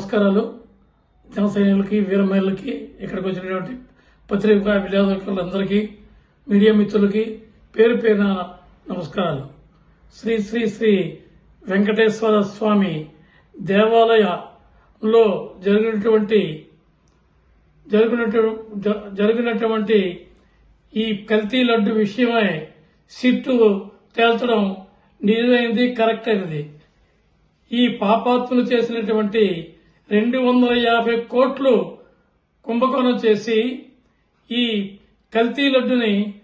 నమస్కారాలు జన సైనికులకి వీరమహిళలకి ఇక్కడికి వచ్చినటువంటి పత్రికా విలేకరులందరికీ మీడియా మిత్రులకి పేరు పేరున నమస్కారాలు. శ్రీ శ్రీ శ్రీ వెంకటేశ్వర స్వామి దేవాలయంలో జరిగినటువంటి జరిగినటువంటి జరిగినటువంటి ఈ కల్తీ లడ్డు విషయమై సిట్టు తేల్చడం నిజమైంది కరెక్ట్ అయినది. ఈ పాపాత్ములు చేసినటువంటి రెండు వందల యాభై కోట్లు కుంభకోణం చేసి ఈ కల్తీ లడ్డుని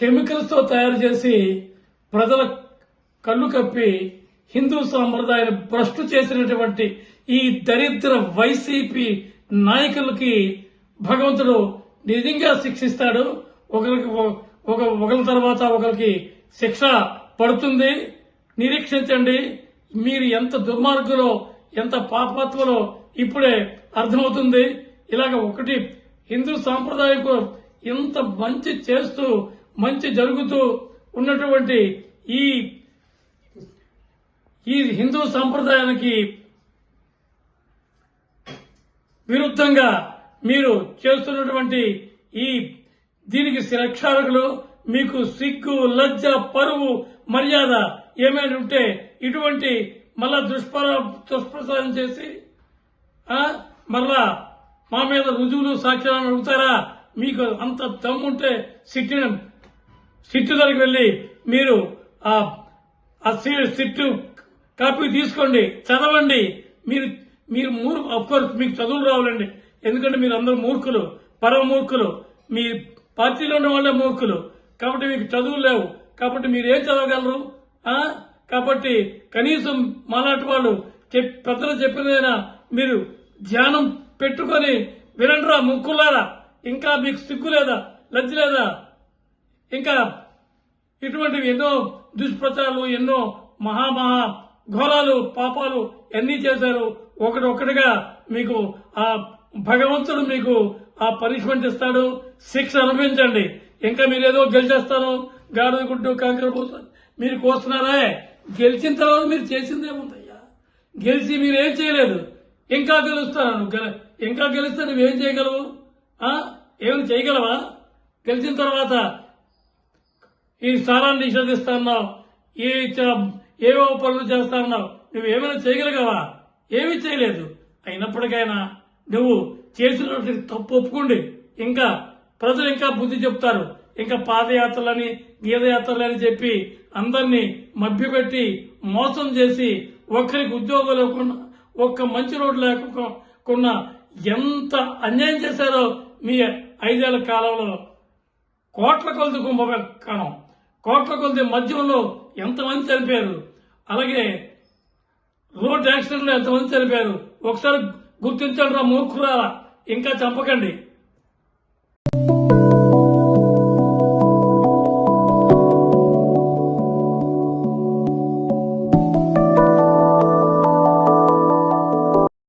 కెమికల్స్తో తయారు చేసి ప్రజల కళ్ళు కప్పి హిందూ సాంప్రదాయాన్ని భ్రష్టు చేసినటువంటి ఈ దరిద్ర వైసీపీ నాయకులకి భగవంతుడు నిజంగా శిక్షిస్తాడు. ఒకరికి ఒక ఒకరి తర్వాత ఒకరికి శిక్ష పడుతుంది. నిరీక్షించండి. మీరు ఎంత దుర్మార్గులో ఎంత పాపత్వలో ఇప్పుడే అర్థమవుతుంది. ఇలాగ ఒకటి హిందూ సాంప్రదాయకు ఇంత మంచి చేస్తూ మంచి జరుగుతూ ఉన్నటువంటి ఈ ఈ హిందూ సాంప్రదాయానికి విరుద్ధంగా మీరు చేస్తున్నటువంటి ఈ దీనికి శిరక్షారకులు మీకు సిగ్గు లజ్జ పరువు మర్యాద ఏమైనా ఉంటే ఇటువంటి మళ్ళా దుష్పర దుష్ప్రచారం చేసి మళ్ళా మా మీద రుజువులు సాక్ష్యాలను అడుగుతారా? మీకు అంత దమ్ముంటే సిట్టిన సిట్టు దగ్గరికి వెళ్ళి మీరు ఆ ఆ సిట్టు కాపీ తీసుకోండి చదవండి. మీరు మీరు మూర్ కోర్స్ మీకు చదువులు రావాలండి. ఎందుకంటే మీరు అందరూ మూర్ఖులు పరమ మూర్ఖులు. మీ పార్టీలో ఉన్న వాళ్ళే మూర్ఖులు. కాబట్టి మీకు చదువులు లేవు. కాబట్టి మీరు ఏం చదవగలరు? ఆ? కాబట్టి కనీసం మాలాంటి వాళ్ళు చెప్- పెద్దలు చెప్పినదైనా మీరు ధ్యానం పెట్టుకొని వినండిరా ముక్కులారా? ఇంకా మీకు సిగ్గు లేదా? లజ్జ లేదా? ఇంకా ఇటువంటివి ఎన్నో దుష్ప్రచారాలు ఎన్నో మహామహా ఘోరాలు పాపాలు ఎన్ని చేశారు ఒకటి ఒకటిగా మీకు ఆ భగవంతుడు మీకు ఆ పనిష్మెంట్ ఇస్తాడు. శిక్ష అనుభవించండి. ఇంకా మీరేదో గెలిచేస్తాను గాడిద గుడ్డు కంకర పోతాను మీరు కోస్తున్నారే? గెలిచిన తర్వాత మీరు చేసిందేముందయ్యా గెలిచి మీరేం చేయలేదు? ఇంకా గెలుస్తాను. ఇంకా గెలిస్తే నువ్వేం చేయగలవు? ఏమైనా చేయగలవా? గెలిచిన తర్వాత ఈ స్థానాన్ని నిషేధిస్తా ఉన్నావు ఈ ఏవో పనులు చేస్తున్నావు నువ్వు ఏమైనా చేయగలిగావా? ఏమీ చేయలేదు. అయినప్పటికైనా నువ్వు చేసినటువంటి తప్పు ఒప్పుకోండి. ఇంకా ప్రజలు ఇంకా బుద్ధి చెప్తారు. ఇంకా పాదయాత్రలని గీదయాత్రలని చెప్పి అందరినీ మభ్యపెట్టి మోసం చేసి ఒక్కరికి ఉద్యోగం లేకుండా ఒక్క మంచి రోడ్డు లేకుండా ఎంత అన్యాయం చేశారో మీ ఐదేళ్ళ కాలంలో. కోట్ల కొలది కుంభకణం కోట్ల కొలది మద్యంలో ఎంతమంది చనిపోయారు? అలాగే రోడ్ యాక్సిడెంట్లో ఎంతమంది చనిపోయారు? ఒకసారి గుర్తించండి రా మూర్ఖురాలా? ఇంకా చంపకండి.